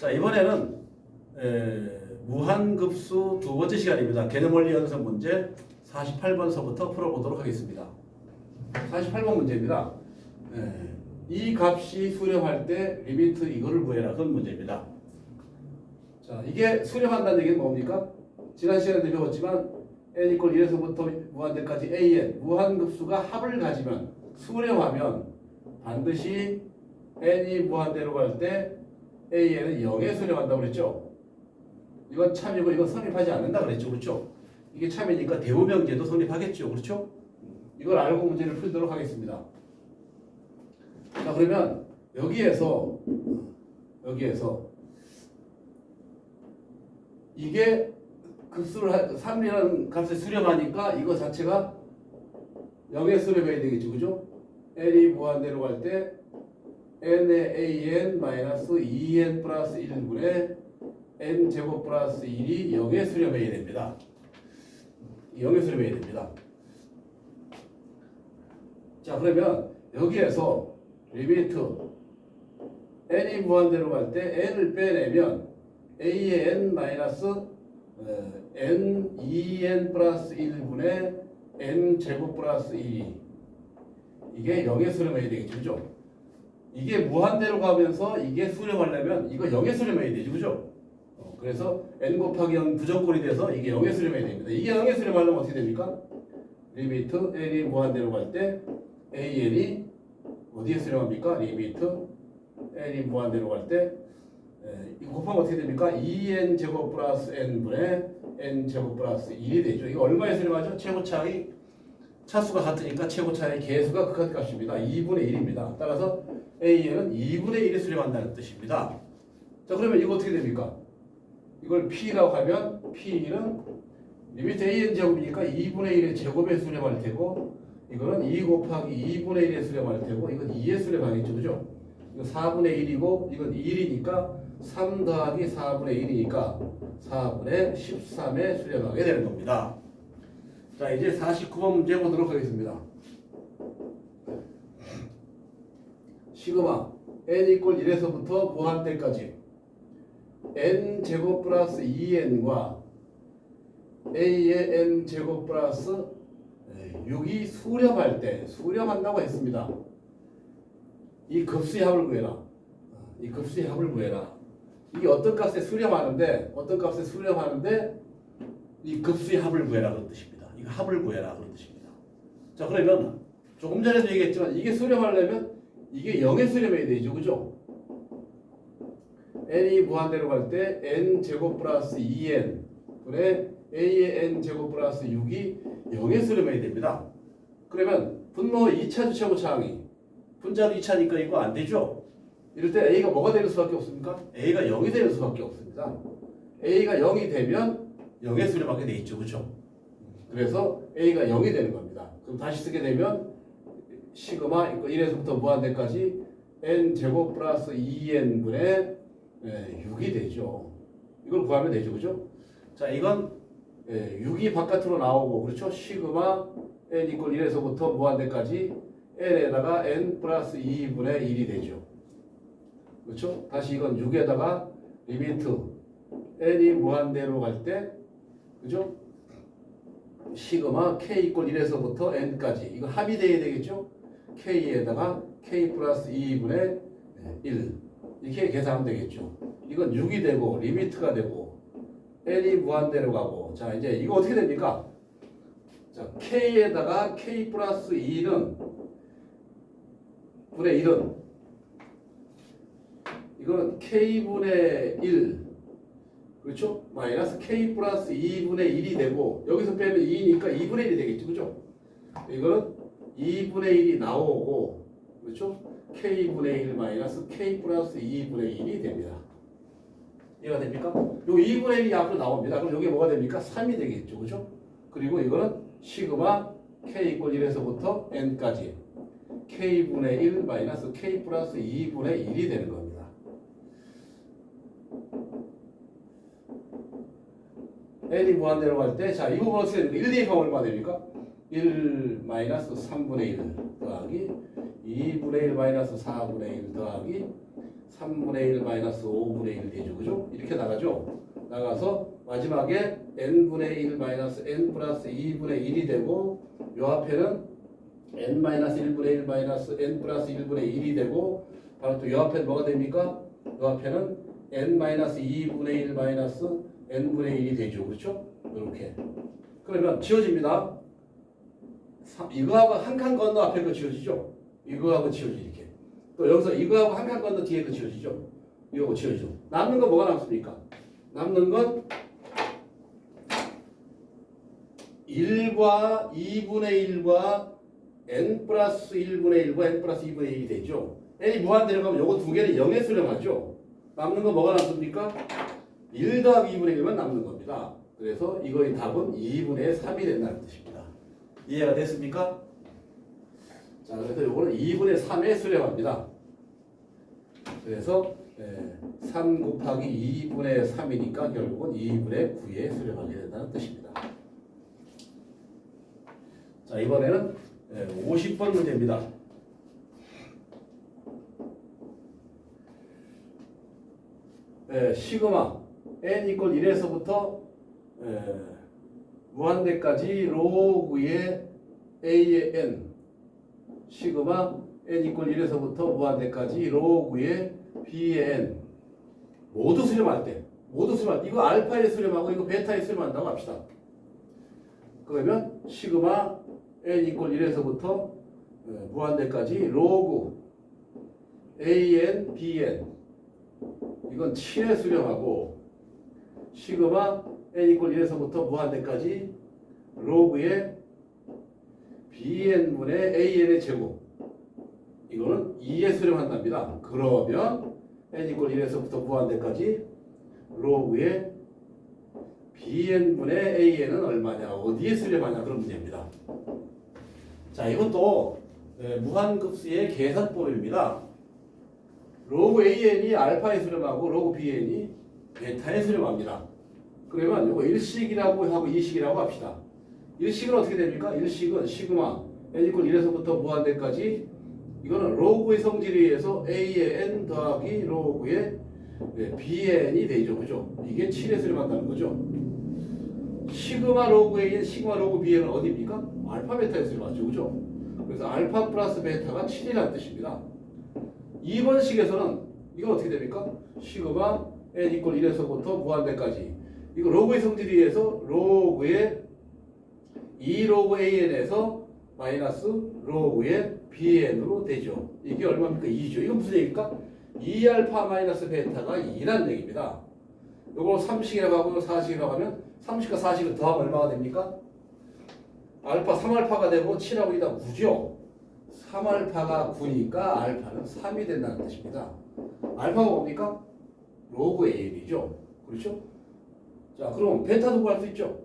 자 이번에는 에, 무한급수 두 번째 시간입니다. 개념원리 연습 문제 48번서부터 풀어보도록 하겠습니다. 48번 문제입니다. 에, 이 값이 수렴할 때 리미트 이거를 구해라 그런 문제입니다. 자 이게 수렴한다는 얘기는 뭡니까? 지난 시간에 배웠지만 n 이퀄 1에서부터 무한대까지 an 무한급수가 합을 가지면 수렴하면 반드시 n이 무한대로 갈 때 an은 0에 수렴한다고 그랬죠. 이건 참이고 이건 성립하지 않는다 그랬죠. 그렇죠? 이게 참이니까 대우명제도 성립하겠죠. 그렇죠? 이걸 알고 문제를 풀도록 하겠습니다. 자 그러면 여기에서 여기에서 이게 급수를 3이라는 값을 수렴하니까 이거 자체가 0에 수렴해야 되겠죠. 그죠? n이 무한대로 갈 때 n의 an 마이너스 2n 플러스 1분의 n 제곱 플러스 1이 0에 수렴해야 됩니다. 0에 수렴해야 됩니다. 자 그러면 여기에서 리미트 n이 무한대로 갈 때 n을 빼내면 a의 n 마이너스 어, n 2n 플러스 1분의 n 제곱 플러스 2 이게 0에 수렴해야 되겠죠? 이게 무한대로 가면서 이게 수렴하려면 이거 0에 수렴해야 되죠 그죠? 어, 그래서 n 곱하기 0 부정꼴이 돼서 이게 0에 수렴해야 됩니다 이게 0에 수렴하려면 어떻게 됩니까? 리미트 n이 무한대로 갈 때 an이 어디에 수렴합니까? 리미트 n이 무한대로 갈 때 이거 곱하면 어떻게 됩니까? 2n 제곱 플러스 n분의 n 제곱 플러스 1이 되죠. 이거 얼마에 수렴하죠? 최고 차이 차수가 같으니까 최고 차이 개수가 극한 값입니다. 2분의 1입니다. 따라서 an은 2분의 1에 수렴한다는 뜻입니다. 자 그러면 이거 어떻게 됩니까? 이걸 p라고 하면 p는 리미트 an 제곱이니까 2분의 1의 제곱에 수렴할 테고 이거는 2 곱하기 2분의 1에 수렴할 테고 이건 2에 수렴하겠죠. 그죠? 이거 4분의 1이고 이건 1이니까 3 더하기 4분의 1이니까 4분의 13에 수렴하게 되는 겁니다. 자 이제 49번 문제 보도록 하겠습니다. 시그마 n 이퀄 1에서부터 무한대까지 n 제곱 플러스 2n과 a의 n 제곱 플러스 6이 수렴할 때 수렴한다고 했습니다. 이 급수의 합을 구해라. 이 급수의 합을 구해라. 이게 어떤 값에 수렴하는데 어떤 값에 수렴하는데 이 급수의 합을 구해라 그런 뜻입니다. 이거 합을 구해라 그런 뜻입니다. 자 그러면 조금 전에도 얘기했지만 이게 수렴하려면 이게 0에 수렴해야 되죠. 그죠? n이 무한대로 갈 때 n 제곱 플러스 2n 분의 a의 n 제곱 플러스 6이 0에 수렴해야 됩니다. 그러면 분모 2차 주체고 차항이 분자도 2차니까 이거 안 되죠? 이럴 때 A가 뭐가 되는 수밖에 없습니까? A가 0이 되는 수밖에 없습니다. A가 0이 되면 0의 수렴하게 돼 있죠. 그렇죠? 그래서 A가 0이 되는 겁니다. 그럼 다시 쓰게 되면 시그마 1에서부터 무한대까지 n 제곱 플러스 2n분의 6이 되죠. 이걸 구하면 되죠. 그죠? 자, 이건 6이 바깥으로 나오고 그렇죠? 시그마 n 이퀄 1에서부터 무한대까지 n에다가 n 플러스 2분의 1이 되죠. 그렇죠? 다시 이건 6에다가 리미트 n이 무한대로 갈 때 그죠? 시그마 k 이퀄 1에서부터 n까지 이거 합이 돼야 되겠죠? K에다가 k 플러스 2분의 1 이렇게 계산하면 되겠죠. 이건 6이 되고 리미트가 되고 n이 무한대로 가고 자 이제 이거 어떻게 됩니까? 자 k에다가 k 플러스 2는 분의 1은 이거는 k분의 1 그렇죠? 마이너스 k 플러스 2분의 1이 되고 여기서 빼면 2니까 2분의 1이 되겠죠 그죠? 이거는 2분의 1이 나오고 그렇죠? k분의 1 마이너스 k 플러스 2분의 1이 됩니다 이해가 됩니까? 요 2분의 1이 앞으로 나옵니다 그럼 여기 뭐가 됩니까? 3이 되겠죠 그죠? 그리고 이거는 시그마 k 이퀄 1에서부터 n까지 k분의 1 마이너스 k 플러스 2분의 1이 되는 겁니다. n이 무한대로 갈 때, 자, 이 부분 어떻게 됩니까? 1 대입하면 얼마 됩니까? 1 마이너스 3분의 1 더하기 2분의 1 마이너스 4분의 1 더하기 3분의 1 마이너스 5분의 1 되죠. 그죠? 이렇게 나가죠. 나가서 마지막에 n분의 1 마이너스 n 플러스 2분의 1이 되고 요 앞에는 n 마이너스 1분의 1 마이너스 n 플러스 1분의 1이 되고 바로 또 요 앞에 뭐가 됩니까? 요 앞에는 n 마이너스 2분의 1 마이너스 n분의 1이 되죠. 그렇죠? 이렇게. 그러면 지워집니다. 사- 이거하고 한 칸 건너 앞에 거 지워지죠? 이거하고 지워지 이렇게. 또 여기서 이거하고 한 칸 건너 뒤에 거 지워지죠? 이거하고 지워지죠. 남는 건 뭐가 남습니까? 남는 건 1과 2분의 1과 n 플러스 1분의 1과 n 플러스 2분의 1이 되죠. n이 무한대로 가면 요거 두 개는 0에 수렴하죠. 남는 건 뭐가 남습니까? 1 더하기 2분의 1만 남는 겁니다. 그래서 이거의 답은 2분의 3이 된다는 뜻입니다. 이해가 됐습니까? 자, 그래서 요거는 2분의 3에 수렴합니다. 그래서 예, 3 곱하기 2분의 3이니까 결국은 2분의 9에 수렴하게 된다는 뜻입니다. 자, 이번에는 예, 50번 문제입니다. 예, 시그마 n 이퀄 1에서부터 예, 무한대까지 로그의 a의 n 시그마 n 이퀄 1에서부터 무한대까지 로그의 b의 n 모두 수렴할 때 모두 수렴할 때 이거 알파에 수렴하고 이거 베타에 수렴한다고 합시다. 그러면 시그마 n 이퀄 1에서부터 예, 무한대까지 로그 an bn 이건 7에 수렴하고 시그마 n 이퀄 1에서부터 무한대까지 로그의 bn분의 an의 제곱 이거는 2에 수렴한답니다. 그러면 n 이퀄 1에서부터 무한대까지 로그의 bn분의 an은 얼마냐 어디에 수렴하냐 그런 문제입니다. 자 이것도 예, 무한급수의 계산법입니다. 로그 an이 알파에 수렴하고 로그 bn이 베타에 수렴합니다. 그러면 이거 일식이라고 하고 이식이라고 합시다. 일식은 어떻게 됩니까? 일식은 시그마 n 이퀄 1에서부터 무한대까지 이거는 로그의 성질에 의해서 a의 n 더하기 로그의 네, bn이 되죠. 그죠? 이게 7에 수렴한다는 거죠. 시그마 로그 a는 시그마 로그 bn은 어디입니까? 알파 베타에 수렴하죠. 그죠? 그래서 알파 플러스 베타가 7이라는 뜻입니다. 2번 식에서는 이건 어떻게 됩니까? 시그마 n 이퀄 1에서부터 무한대까지 이거 로그의 성질에 의해서 로그의 2 로그 an에서 마이너스 로그의 bn으로 되죠. 이게 얼마입니까? 2죠. 이건 무슨 얘기입니까? 2알파 마이너스 베타가 2라는 얘기입니다. 요걸 3식이라고 하고 4식이라고 하면 3식과 4식을 더하면 얼마가 됩니까? 알파 3알파가 되고 7하고 2다 9죠. 3알파가 9니까 알파는 3이 된다는 뜻입니다. 알파가 뭡니까? 로그 AN이죠. 그렇죠? 자, 그럼 베타도 구할 수 있죠.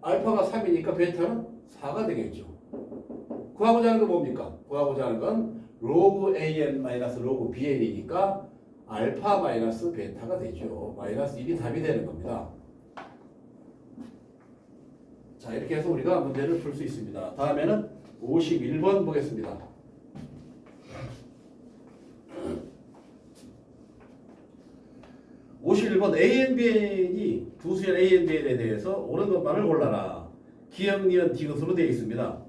알파가 3이니까 베타는 4가 되겠죠. 구하고자 하는 건 뭡니까? 구하고자 하는 건 로그 AN 마이너스 로그 BN이니까 알파 마이너스 베타가 되죠. 마이너스 1이 답이 되는 겁니다. 자, 이렇게 해서 우리가 문제를 풀 수 있습니다. 다음에는 51번 보겠습니다. (51번) ANBN이 두 수열 ANBN에 대해서 옳은 것만을 골라라. 기억, 니은, 디귿으로 되어 있습니다.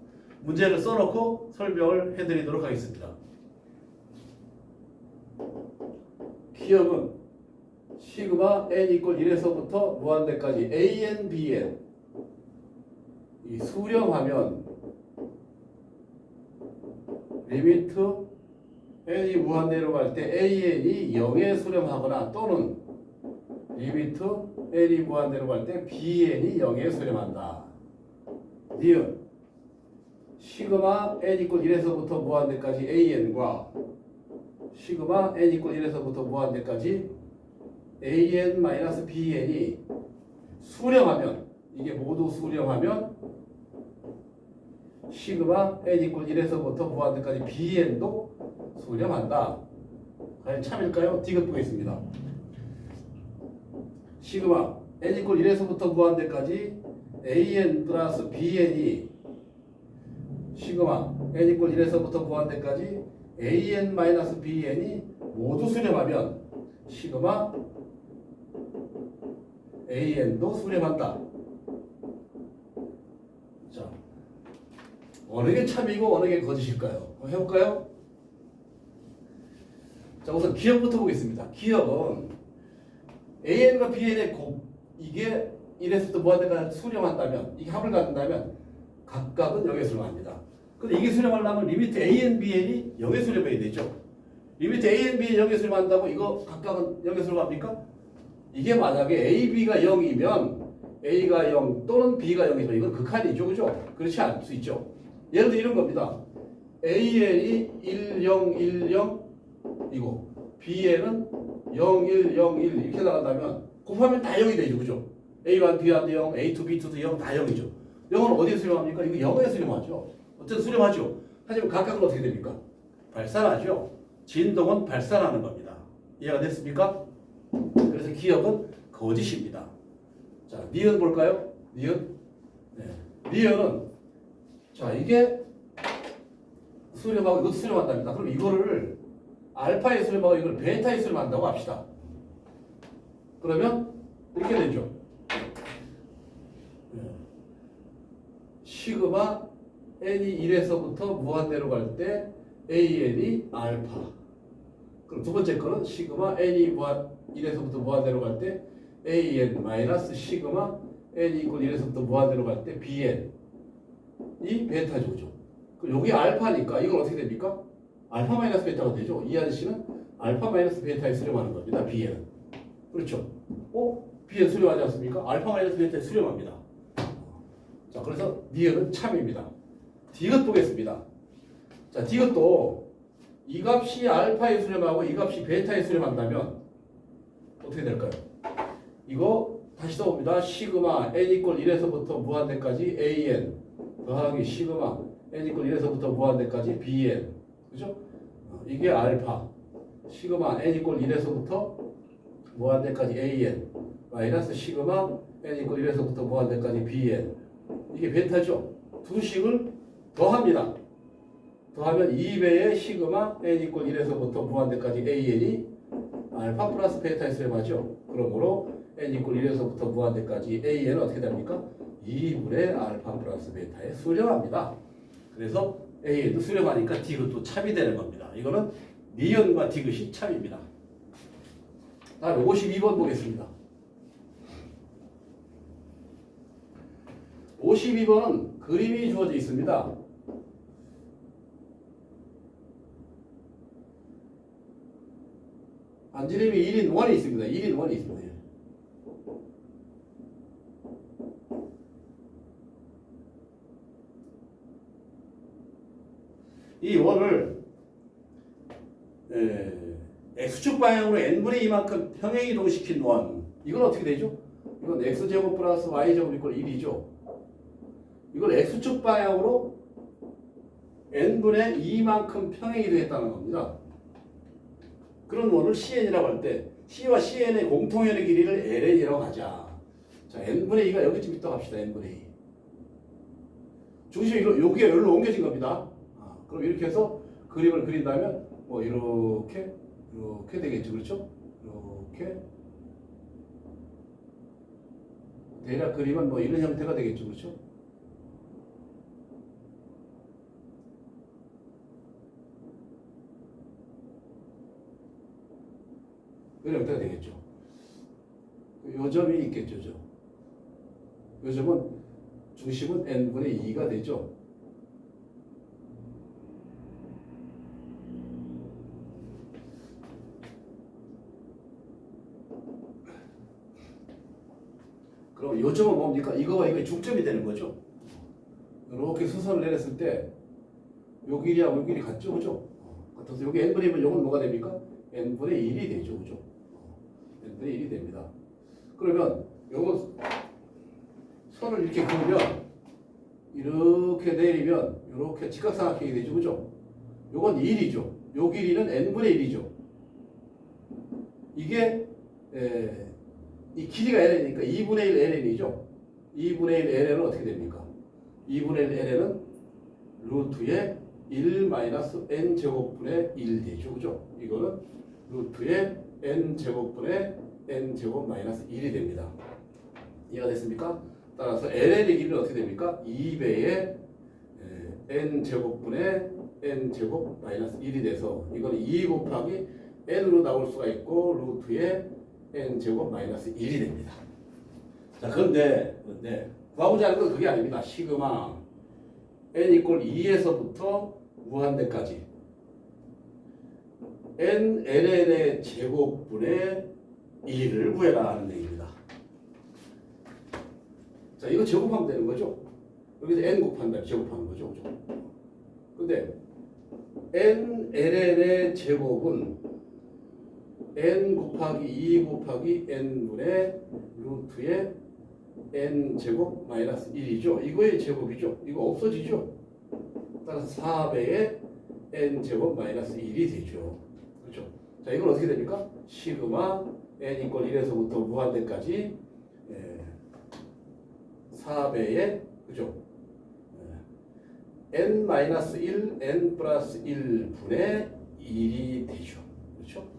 문제를 써놓고 설명을 해드리도록 하겠습니다. 기억은 시그마 n 이퀄 1에서부터 무한대까지 AN, BN 이 수렴하면 리미트 n이 무한대로 갈 때 an이 0에 수렴하거나 또는 리미트 n이 무한대로 갈 때 bn이 0에 수렴한다. 니은 시그마 n 이퀄 1에서부터 무한대까지 an과 시그마 n 이퀄 1에서부터 무한대까지 an 마이너스 bn이 수렴하면 이게 모두 수렴하면 시그마 n 이퀄 1에서부터 무한대까지 bn도 수렴한다. 과연 참일까요? 디귿 보겠습니다. 시그마 n 이퀄 1에서부터 무한대까지 an 플러스 bn이 시그마 n 이퀄 1에서부터 무한대까지 an 마이너스 bn이 모두 수렴하면 시그마 AN도 수렴한다. 자, 어느 게 참이고 어느 게 거짓일까요? 해볼까요? 자, 우선 기억부터 보겠습니다. 기억은 AN과 BN의 곱 이게 1에서부터 무한대까지 수렴한다면 이게 합을 갖는다면 각각은 0에 수렴합니다. 근데 이게 수렴하려면 리미트 AN, BN이 0에 수렴해야 되죠. 리미트 AN, BN이 0에 수렴한다고 이거 각각은 0에 수렴합니까? 이게 만약에 A, B가 0이면 A가 0 또는 B가 0이면 이건 극한이죠. 그죠? 그렇지 않을 수 있죠. 예를 들어 이런 겁니다. AN이 1, 0, 1, 0 이고 BN은 0, 1, 0, 1 이렇게 나간다면 곱하면 다 0이 되죠. 그죠? A1, B1도 0, A2, B2도 0, 다 0이죠. 0은 어디에 수렴합니까? 이거 0에 수렴하죠. 어쨌든 수렴하죠. 하지만 각각은 어떻게 됩니까? 발산하죠. 진동은 발산하는 겁니다. 이해가 됐습니까? 그래서 기억은 거짓입니다. 자, 니은 볼까요? 니은. 네. 니은은 자 이게 수렴하고 이것도 수렴한답니다. 그럼 이거를 알파에 수렴하고 이걸 베타에 수렴한다고 합시다. 그러면 이렇게 되죠. 네. 시그마 n이 1에서부터 무한대로 갈 때 an이 알파. 그럼 두 번째 거는 시그마 n이 무한 1에서부터 무한대로 갈 때 an 마이너스 시그마 n 이퀄 1에서부터 무한대로 갈 때 bn 이 베타죠, 그죠? 여기 알파니까 이건 어떻게 됩니까? 알파 마이너스 베타가 되죠. 이 아저씨는 알파 마이너스 베타에 수렴하는 겁니다. bn은 그렇죠? 어? bn 수렴하지 않습니까? 알파 마이너스 베타에 수렴합니다. 자, 그래서 니은은 참입니다. 디귿 보겠습니다. 자, 디귿도 이 값이 알파에 수렴하고 이 값이 베타에 수렴한다면 어떻게 될까요? 이거 다시 써봅니다. 시그마 n 이퀄 1에서부터 무한대까지 an 더하기 시그마 n 이퀄 1에서부터 무한대까지 bn 그죠? 어, 이게 알파 시그마 n 이퀄 1에서부터 무한대까지 an 마이너스 시그마 n 이퀄 1에서부터 무한대까지 bn 이게 베타죠. 두 식을 더합니다. 더하면 2배의 시그마 n 이퀄 1에서부터 무한대까지 an이 알파 플러스 베타에 수렴하죠. 그러므로 n 이퀄 1에서부터 무한대까지 an은 어떻게 됩니까? 2분의 알파 플러스 베타에 수렴합니다. 그래서 an도 수렴하니까 디귿도 참이 되는 겁니다. 이거는 니은과 디귿이 참입니다. 다음 52번 보겠습니다. 52번은 그림이 주어져 있습니다. 안지름이 1인 1이 있습니다. 1인 1이 있습니다. 이 원을 에, x축 방향으로 n분의 2만큼 평행 이동시킨 원 이건 어떻게 되죠? 이건 x제곱 플러스 y제곱 이퀄 1이죠. 이걸 x축 방향으로 n분의 2만큼 평행 이동했다는 겁니다. 그런 원을 CN이라고 할 때 C와 CN의 공통연의 길이를 LN이라고 하자. 자, n분의 2가 여기쯤 있다고 합시다. n분의 2. 중심이 여기가 여기로 옮겨진 겁니다. 아, 그럼 이렇게 해서 그림을 그린다면 뭐 이렇게 이렇게 되겠죠. 그렇죠? 이렇게 대략 그림은 뭐 이런 형태가 되겠죠. 그렇죠? 이런 형태가 되겠죠. 요점이 있겠죠. 저. 요점은 중심은 n분의 2가 되죠. 그럼 요점은 뭡니까? 이거와 이거 중점이 되는 거죠. 이렇게 수선을 내렸을 때 요 길이하고 요 길이 같죠, 그죠? 같아서 여기 n분이면 요건 뭐가 됩니까? n분의 1이 되죠, 그죠? n분의 1이 됩니다. 그러면 요거 선을 이렇게 그으면 이렇게 내리면 이렇게 직각삼각형이 되죠, 그죠? 요건 1이죠. 요 길이는 n분의 1이죠. 이게 에, 이 길이가 ln이니까 2분의 1 ln이죠. 2분의 1 ln은 어떻게 됩니까? 2분의 1 ln은 루트의 1 마이너스 n 제곱분의 1 되죠. 그죠? 이거는 루트의 n 제곱분의 n 제곱 마이너스 1이 됩니다. 이해가 됐습니까? 따라서 ln의 길이는 어떻게 됩니까? 2배의 n 제곱분의 n 제곱 마이너스 1이 돼서 이거는 2 곱하기 n으로 나올 수가 있고 루트의 n 제곱 마이너스 1이 됩니다. 자 그런데 그런데 구하고자 하는 건 그게 아닙니다. 시그마 n 이꼴 2에서부터 무한대까지 n ln의 제곱분의 2를 구해라 하는 얘기입니다. 자 이거 제곱하면 되는 거죠. 여기서 n 곱한다 제곱하는 거죠. 그죠? 근데 n ln의 제곱은 n 곱하기 2 곱하기 n분의 루트의 n 제곱 마이너스 1이죠. 이거의 제곱이죠. 이거 없어지죠. 따라서 4배의 n 제곱 마이너스 1이 되죠. 그렇죠? 자, 이건 어떻게 됩니까? 시그마 n 이꼴 1에서부터 무한대까지 예, 4배의 그죠? 예, n 마이너스 1, n 플러스 1분의 1이 되죠. 그렇죠?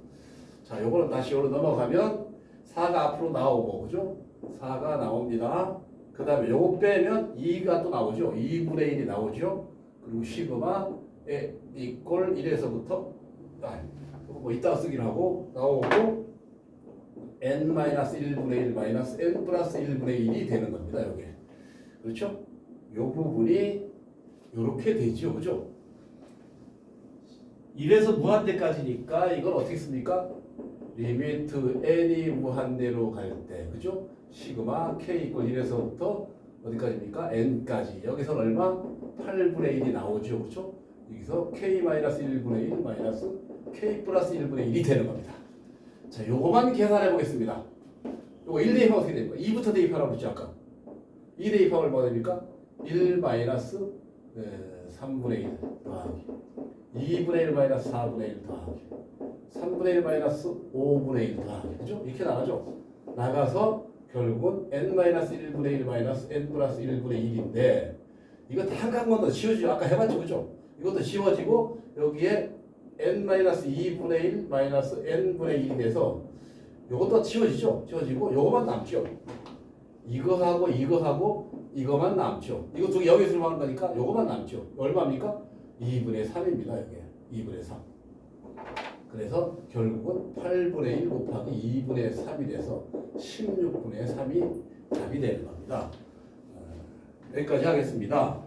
자, 요거는 다시 여기로 넘어가면 4가 앞으로 나오고, 그죠? 4가 나옵니다. 그 다음에 요거 빼면 2가 또 나오죠. 2분의 1이 나오죠. 그리고 시그마 에 이꼴 1에서부터 아, 뭐 이따 쓰기로 하고 나오고 n-1분의 1 마이너스 n 플러스 1분의 1이 되는 겁니다. 여기 그렇죠? 요 부분이 요렇게 되죠. 그죠? 1에서 무한대까지니까 이걸 어떻게 씁니까? 리미트 n이 무한대로 갈 때, 그죠? 시그마 k 이꼴 1에서부터 어디까지입니까? n까지. 여기서는 얼마? 8분의 1이 나오죠. 그죠? 여기서 k 마이너스 1분의 1 마이너스 k 플러스 1분의 1이 되는 겁니다. 자, 요거만 계산해 보겠습니다. 요거 1 대입하면 어떻게 됩니까? 2부터 대입하라고 했죠, 아까. 2 대입하면 얼마가 됩니까? 1 마이너스 네, 3분의 1 더하기 2분의 1 마이너스 4분의 1 더하기 3분의 1 마이너스 5분의 1 더하기 그죠? 이렇게 나가죠. 나가서 결국은 n 마이너스 1분의 1 마이너스 n 플러스 1분의 1인데 이거 다한번더 지워지죠. 아까 해봤죠, 그죠? 이것도 지워지고 여기에 n 마이너스 2분의 1 마이너스 n분의 1이 돼서 이것도 지워지죠. 지워지고 요거만 남죠. 이거하고 이거하고 이거만 남죠. 이거 두 개 여기서 하는 거니까 요거만 남죠. 얼마입니까? 2분의 3입니다. 여기 2분의 3. 그래서 결국은 8분의 1 곱하기 2분의 3이 돼서 16분의 3이 답이 되는 겁니다. 어, 여기까지 하겠습니다.